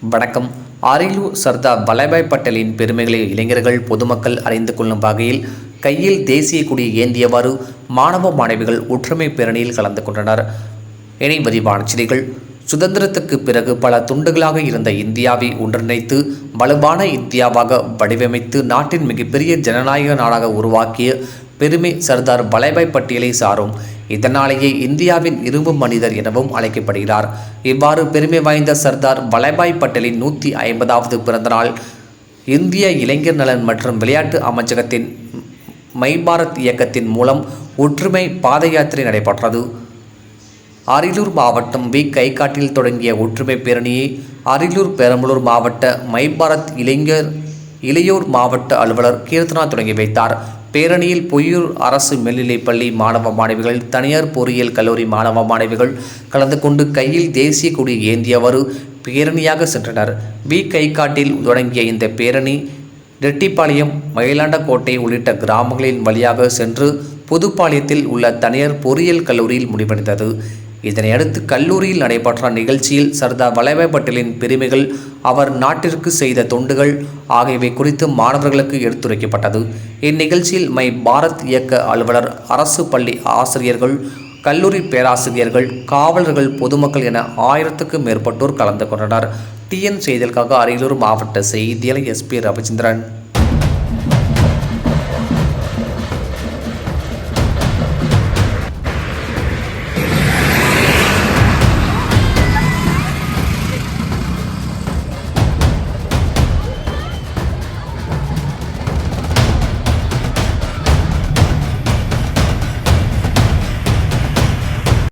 வணக்கம். அரியலூர் சர்தார் வல்லபாய் பட்டேலின் பெருமைகளை இளைஞர்கள் பொதுமக்கள் அறிந்து கொள்ளும் வகையில் கையில் தேசிய கொடி ஏந்தியவாறு மாணவ மாணவிகள் ஒற்றுமை பேரணியில் கலந்து கொண்டனர். இணை விரிவான செய்திகள். சுதந்திரத்துக்கு பிறகு பல துண்டுகளாக இருந்த இந்தியாவை ஒன்றிணைத்து வலுவான இந்தியாவாக வடிவமைத்து நாட்டின் மிகப்பெரிய ஜனநாயக நாடாக உருவாக்கிய பெருமை சர்தார் வல்லபாய் பட்டியலை சாரும். இதனாலேயே இந்தியாவின் இரும்பு மனிதர் எனவும் அழைக்கப்படுகிறார். இவ்வாறு பெருமை வாய்ந்த சர்தார் வல்லபாய் பட்டேலின் நூற்றி ஐம்பதாவது பிறந்தநாள் இந்திய இளைஞர் நலன் மற்றும் விளையாட்டு அமைச்சகத்தின் மை பாரத் இயக்கத்தின் மூலம் ஒற்றுமை பாத யாத்திரை நடைபெற்றது. அரியலூர் மாவட்டம் வி. கைகாட்டில் தொடங்கிய ஒற்றுமை பேரணியை அரியலூர் பெரம்பலூர் மாவட்ட மைபாரத் இளைஞர் இளையோர் மாவட்ட அலுவலர் கீர்த்தனா தொடங்கி வைத்தார். பேரணியில் பொய்யூர் அரசு மேல்நிலைப்பள்ளி மாணவ மாணவிகள் தனியார் பொறியியல் கல்லூரி மாணவ மாணவிகள் கலந்து கொண்டு கையில் தேசிய கொடி ஏந்தியவாறு பேரணியாக சென்றனர். வி. கைகாட்டில் தொடங்கிய இந்த பேரணி ரெட்டிப்பாளையம் மயிலாண்டக்கோட்டை உள்ளிட்ட கிராமங்களின் வழியாக சென்று புதுப்பாளையத்தில் உள்ள தனியார் பொறியியல் கல்லூரியில் முடிவடைந்தது. இதனையடுத்து கல்லூரியில் நடைபெற்ற நிகழ்ச்சியில் சர்தார் வல்லபாய் பட்டேலின் பெருமைகள் அவர் நாட்டிற்கு செய்த தொண்டுகள் ஆகியவை குறித்து மாணவர்களுக்கு எடுத்துரைக்கப்பட்டது. இந்நிகழ்ச்சியில் மை பாரத் இயக்க அலுவலர் அரசு பள்ளி ஆசிரியர்கள் கல்லூரி பேராசிரியர்கள் காவலர்கள் பொதுமக்கள் என ஆயிரத்துக்கும் மேற்பட்டோர் கலந்து கொண்டனர். டிஎன் செய்திகளுக்காக அரியலூர் மாவட்ட செய்தியாளர் எஸ்பி ரவிச்சந்திரன்.